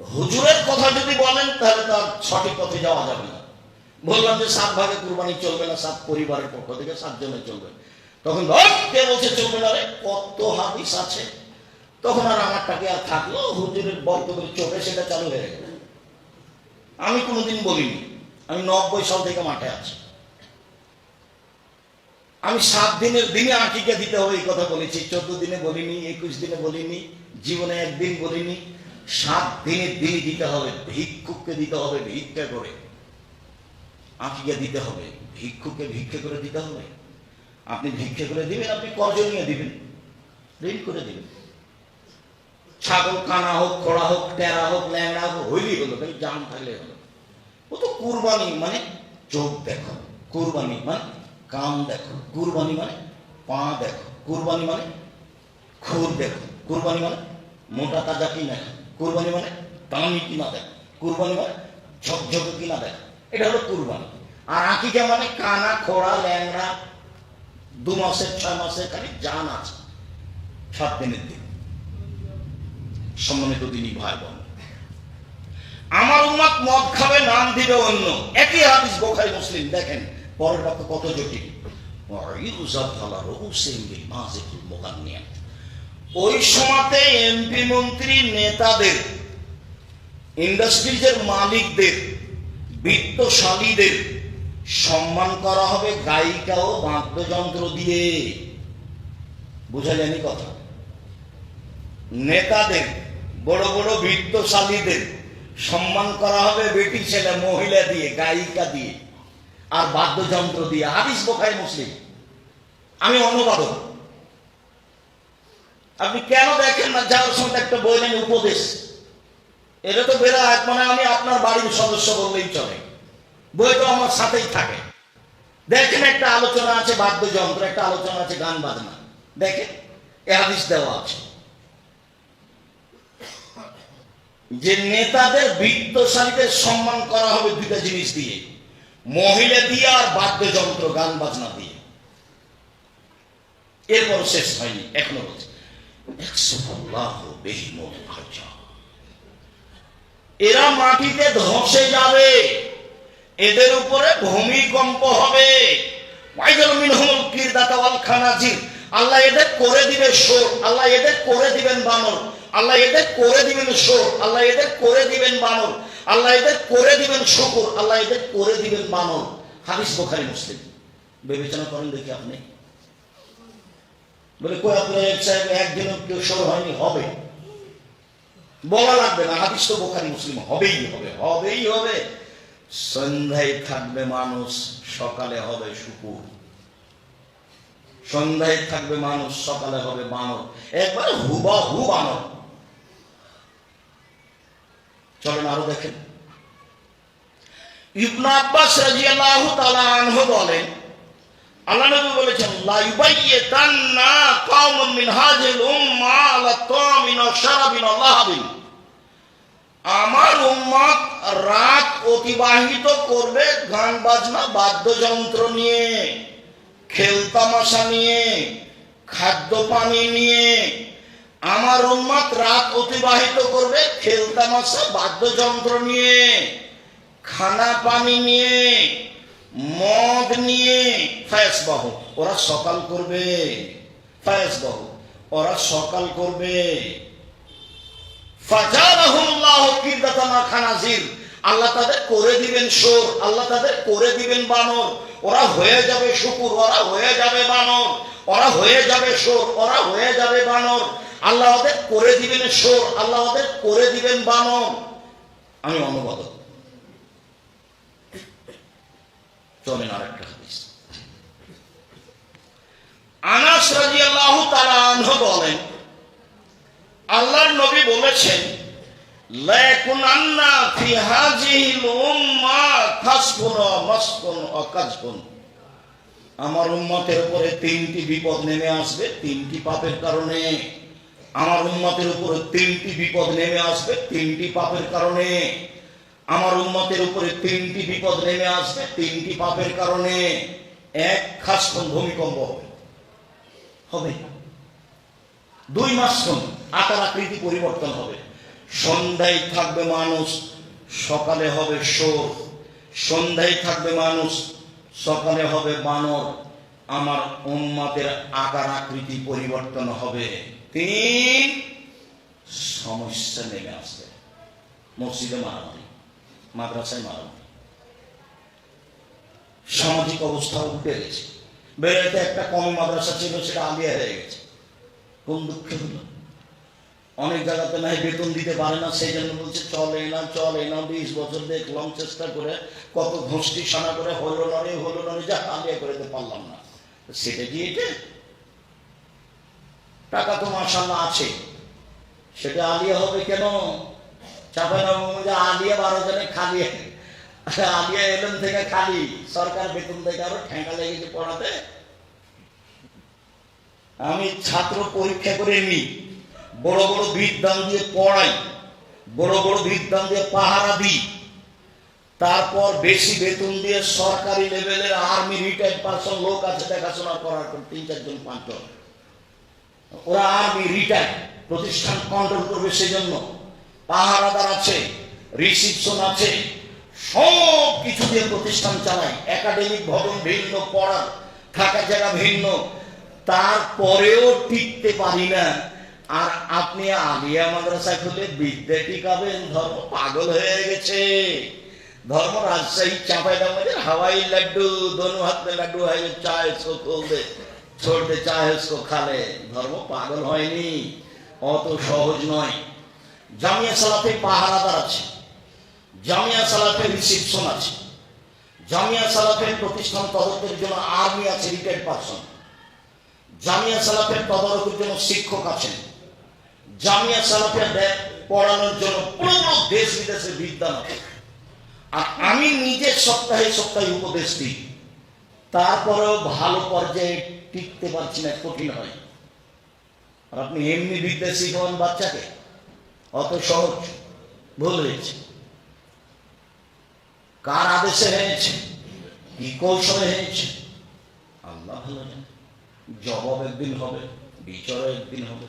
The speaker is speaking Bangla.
হুজুরের কথা যদি বলেন, তাহলে তার সঠিক পথে যাওয়া যাবে না। বললাম যে সাত ভাগে কুরবানি চলবে না, সাত পরিবারের পক্ষ থেকে সাত জনের চলবে। তখন কে বলছে চলবে না রে? কত হাদিস আছে। তখন আর আমারটাকে আর থাকল, হুজুরের বক্তব্যের চোখে সেটা চালু হয়ে গেল। আমি কোনোদিন বলিনি, আমি নব্বই সাল থেকে মাঠে আছি। আমি সাত দিনের দিনে আঁকিকে দিতে হবে এই কথা বলেছি, চোদ্দ দিনে বলিনি, একুশ দিনে বলিনি, জীবনে একদিন বলিনি। সাত দিনের দিনই দিতে হবে, ভিক্ষুককে দিতে হবে ভিক্ষা করে। আঁকিকে দিতে হবে, ভিক্ষুককে ভিক্ষা করে দিতে হবে। আপনি ভিক্ষা করে দিবেন, আপনি কজন নিয়ে দিবেন। ঋণ করে দিবেন। ছাগল কানা হোক খোড়া হোক, টেরা হোক, ল্যাংড়া হোক হইলেই হলো খালি জান থাকলে হলো। ও তো কুরবানি মানে চোখ দেখো। কুরবানি মানে কান দেখো। কুরবানি মানে পা দেখো। কুরবানি মানে খুর দেখো। কুরবানি মানে মোটা তাজা কিনা। কুরবানি মানে দামি কিনা দেয়? কুরবানি মানে ঝকঝকে কিনা দেয়? এটা হলো কুরবানি। আর আঁকিকে মানে কানা, খোড়া, ল্যাংড়া, দু মাসের, ছয় মাসের খালি জান আছে। সাত দিনের দিন। সম্মানিত দিনই ভাই বোন আমার উম্মত মদ খাবে, নাম দিবে অন্য। একই হাদিস বোখারি মুসলিম, দেখেন। পরের বাক্য কত জটিল। ওয়াইরুজাত আলা রউসিহিম বিল মাযিকুল মুগান্নিয়া ওই সময়তে এমপি মন্ত্রী নেতাদের, ইন্ডাস্ট্রিজের মালিকদের, বিত্তশালীদের সম্মান করা হবে গায়িকা ও বাদ্যযন্ত্র দিয়ে। বুঝা যায়নি কথা। নেতাদের, বড় বড় বিত্তশালীদের সম্মান করা হবে বেটি ছেলে, মহিলা দিয়ে, গায়িকা দিয়ে, আর বাদ্যযন্ত্র দিয়ে। হাদিস বোখাই মুসলিম। আমি অনুবাদক। আপনি কেন দেখেন না যাওয়ার সময় একটা বই নেন উপদেশ? এটা তো বেরা মানে আমি আপনার বাড়ির সদস্য বললেই চলে। বই তো আমার সাথেই থাকে। দেখেন একটা আলোচনা আছে, বাদ্যযন্ত্র, একটা আলোচনা আছে, গান বাজনা। দেখেন, এ হাদিস দেওয়া আছে। যে নেতাদের বিত্তশালীদের সম্মান করা হবে দুইটা জিনিস দিয়ে। মহিলা দিয়ে আর বাদ্যযন্ত্র, গান বাজনা দিয়ে। এরপর শেষ হয়নি, এখনও বলছে। এরা মাটিতে ধসে যাবে। এদের উপরে ভূমিকম্প হবে। আল্লাহ এদের করে দিবে সোর আল্লাহ এদের করে দিবেন বানর। আল্লাহ এদের করে দিবেন সোর আল্লাহ এদের করে দিবেন বানর। আল্লাহ এদের করে দিবেন শুকুর। আল্লাহ এদের করে দিবেন বানর। হাদিস বোখারি, মুসলিম। বিবেচনা করেন দেখি আপনি। বলে আপনার এক সাহেব, একদিনও কেউ সোর হয়নি, হবে। বলা লাগবে না, হাদিস তো বোখারি, মুসলিম, হবেই হবে হবেই হবে। সন্ধ্যায় থাকবে মানুষ, সকালে হবে শুকুর। সন্ধ্যায় থাকবে মানুষ, সকালে হবে বানর। একবার হুবা হু বানর। চলেন আরও দেখেন। ইবনা আব্বাস রাদিয়াল্লাহু তাআলা আনহু বলেন আল্লাহ বলেছেন, লা ইউবাইয়াতান্না কওমুন মিন হাযিল উম্মাহ আলা তামিন ওয়া আমার উম্মত রাত অতিবাহিত করবে গান বাজনা, বাদ্যযন্ত্র নিয়ে খেলতামাশা নিয়ে, খাদ্য পানি নিয়ে। আমার উম্মত রাত অতিবাহিত করবে খেলতামাশা বাদ্যযন্ত্র নিয়ে, খানা পানি নিয়ে মদ নিয়ে ফায়াস বাহু। ওরা সকাল করবে। ফায়াস বাহু। ওরা সকাল করবে। আল্লাহ তাদের করে দিবেন সোর আল্লাহ তাদের করে দিবেন বানর। ওরা হয়ে যাবে শুকুর, ওরা হয়ে যাবে বানর। ওরা হয়ে যাবে সোর ওরা হয়ে যাবে বানর। আল্লাহ ওদের করে দিবেন সোর আল্লাহ ওদের করে দিবেন বানর। আমি অনুবাদক। চলেন আরেকটা হাদিস আনাস রাদিয়াল্লাহু তাআলা আনহু বলেন, আল্লাহর নবী বলেছেন ফি মাসফুন ওয়া কাজফুন। আমার উম্মতের উপরে তিনটি বিপদ নেমে আসবে, তিনটি পাপের কারণে। আমার উম্মতের উপরে তিনটি বিপদ নেমে আসবে, তিনটি পাপের কারণে। আমার উম্মতের উপরে তিনটি বিপদ নেমে আসবে, তিনটি পাপের কারণে এক খাসফুন ভূমিকম্প হবে। হবে। দুই মাস আকার আকৃতি পরিবর্তন হবে। সন্ধ্যায় থাকবে মানুষ, সকালে হবে সোর সন্ধ্যায় থাকবে মানুষ, সকালে হবে বানর। আমার উম্মাতের আকার আকৃতি পরিবর্তন হবে। তিন সমস্যা নেমে আসবে। মসজিদে মারামারি মাদ্রাসায় মারামারি সামাজিক অবস্থা উঠে গেছে। বেড়াতে একটা কম মাদ্রাসা ছিল, সেটা আলিয়া হয়ে গেছে। কোন দুঃখে হলো? অনেক জায়গাতে নাই বেতন দিতে পারে না, সেই জন্য বলছে, চলে না চলে না বিশ বছর দেখলাম, চেষ্টা করে কত ঘষ্টি সানা করে হলো নরে হলো নরে যা আলিয়া করে তো পারলাম না। সেটা কি এটা? টাকা তো মাসাল্লাহ আছে। সেটা আলিয়া হবে কেন? বারো জনে খালি। থেকে খালি সরকার বেতন থেকে আরও পড়াতে। আমি ছাত্র পরীক্ষা করে নিই বড় বড় বিদ্যান দিয়ে পড়াই বড় বড় বিদ্যান দিয়ে পাহারা দিই। তারপর বেশি বেতন দিয়ে সরকারি লেভেলের আর্মি রিটায়ার্ড পার্সন লোক আছে দেখাশোনা করার জন্য, তিন চারজন পাঁচজন। ওরা আর্মি রিটায়ার্ড প্রতিষ্ঠান কন্ট্রোল করবে সেজন্য। পাহারাদার আছে রিসিপশন আছে, সব কিছু দিয়ে প্রতিষ্ঠান চালায়। একাডেমিক ভবন ভিন্ন পড়ার থাকা জায়গা ভিন্ন। তারপরেও টিকতে পারি না। আর আপনি আলিয়া আমাদের খুলে বিদ্যা টিকাবেন, ধর্ম পাগল হয়ে গেছে। ধর্ম রাজশাহী চাপাই দামের হাওয়াই লাড্ডু, দনু হাত লাড্ডু হয়ে চা এসো খুলতে ছোড়তে চা এসো খালে। ধর্ম পাগল হয়নি, অত সহজ নয়। জামিয়া সালাতে পাহারাদার আছে, জামিয়া সালাতে রিসিপশন আছে, জামিয়া সালাতের প্রতিষ্ঠান তদন্তের জন্য আর্মি আছে, রিটায়ার্ড পারসন। জামিয়া সালাতের তদারকের জন্য শিক্ষক আছেন। জামিয়া সালাফে দে- পড়ানোর জন্য পুরো দেশ বিদেশে বিদ্যান আছে। আর আমি নিজে সপ্তাহে সপ্তাহে উপদেশ দিই। তারপরেও ভালো পর্যায়ে টিকতে পারছি না, কঠিন হয়। আর আপনি এমনি বিদ্যা শিখান বাচ্চাকে? অত সহজ ভুল হয়েছে। কার আদেশে হয়েছে? কি কৌশলে হয়েছে? আল্লাহ ভালো জবাব একদিন হবে, বিচারও একদিন হবে।